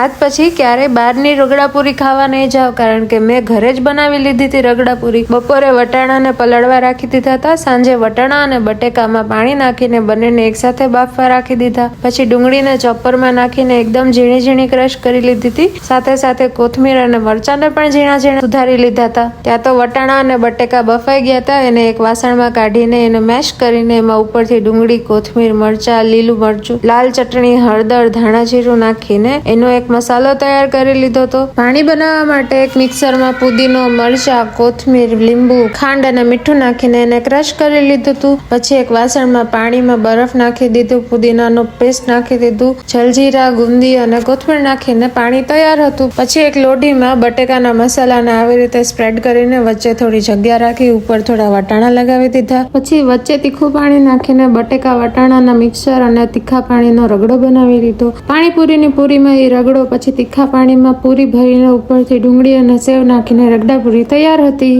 આજ પછી ક્યારેય બહારની રગડાપુરી ખાવા નહીં જાવ કારણ કે મેં ઘરે જ બનાવી લીધી હતી રગડાપુરી બપોરે વટાણાને પલળવા રાખી દીધા હતા. સાંજે વટાણા અને બટેકામાં પાણી નાખીને બંનેને એકસાથે બાફવા રાખી દીધા. પછી ડુંગળીને ચોપરમાં નાખીને એકદમ ઝીણી ઝીણી ક્રશ કરી લીધી હતી. સાથે સાથે કોથમીર અને મરચાંને પણ ઝીણા ઝીણા સુધારી લીધા હતા. ત્યાં તો વટાણા અને બટેકા બફાઈ ગયા હતા. એને એક વાસણમાં કાઢીને એને મેશ કરીને એમાં ઉપરથી ડુંગળી, કોથમીર, મરચાં, લીલું મરચું, લાલ ચટણી, હળદર, ધાણા જીરું નાખીને એનો એક મસાલો તૈયાર કરી લીધો હતો. પાણી બનાવવા માટે એક મિક્સરમાં પુદીનો, મરચાં, કોથમીર, લીંબુ, ખાંડ અને મીઠું નાખીને એને ક્રશ કરી લીધું હતું. પછી એક વાસણમાં પાણીમાં બરફ નાખી દીધું, પુદીનાનો પેસ્ટ નાખી દીધું, જલજીરા, ગુંદી અને કોથમીર નાખીને પાણી તૈયાર હતું. પછી એક લોઢીમાં બટેકાના મસાલાને આવી રીતે સ્પ્રેડ કરીને વચ્ચે થોડી જગ્યા રાખી, ઉપર થોડા વટાણા લગાવી દીધા. પછી વચ્ચે તીખું પાણી નાખીને બટેકા, વટાણાના મિક્સર અને તીખા પાણીનો રગડો બનાવી લીધો. પાણીપુરીની પૂરીમાં એ રગડો પછી તીખા પાણીમાં પૂરી ભરીને ઉપરથી ડુંગળી અને સેવ નાખીને રગડા પૂરી તૈયાર હતી.